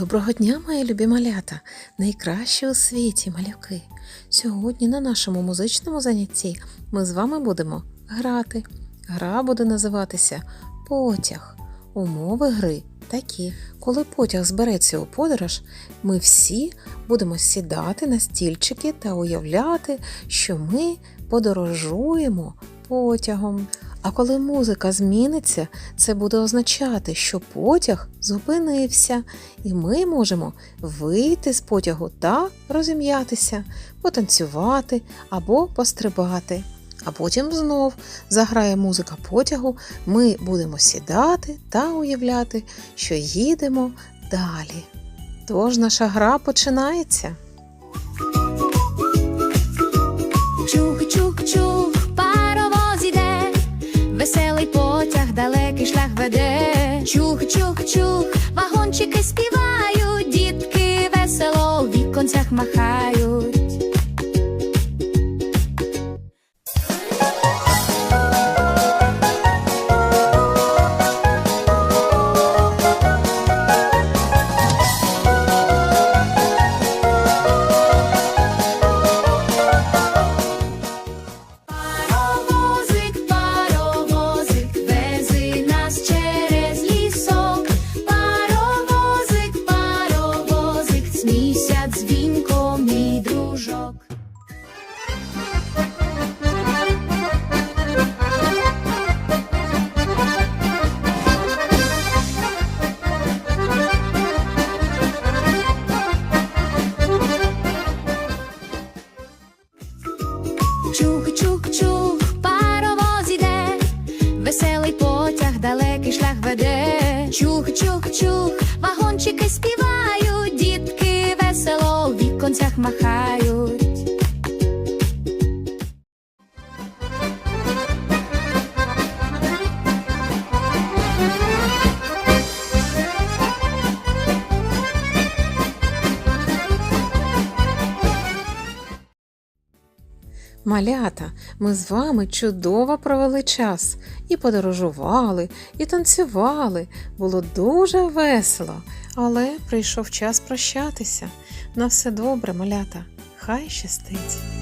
Доброго дня, мої любі малята, найкращі у світі малюки. Сьогодні на нашому музичному занятті ми з вами будемо грати. Гра буде називатися Потяг. Умови гри такі. Коли потяг збереться у подорож, ми всі будемо сідати на стільчики та уявляти, що ми подорожуємо потягом. А коли музика зміниться, це буде означати, що потяг зупинився, і ми можемо вийти з потягу та розім'ятися, потанцювати або пострибати. А потім знов заграє музика потягу, ми будемо сідати та уявляти, що їдемо далі. Тож наша гра починається. Веселий потяг, далекий шлях веде. Чух, чух, чух, вагончики співають, дітки весело в віконцях махають. Веде. Чух, чух, чух, вагончики співають, дітки весело в віконцях махають. Малята, ми з вами чудово провели час і подорожували, і танцювали. Було дуже весело, але прийшов час прощатися. На все добре, малята. Хай щастить!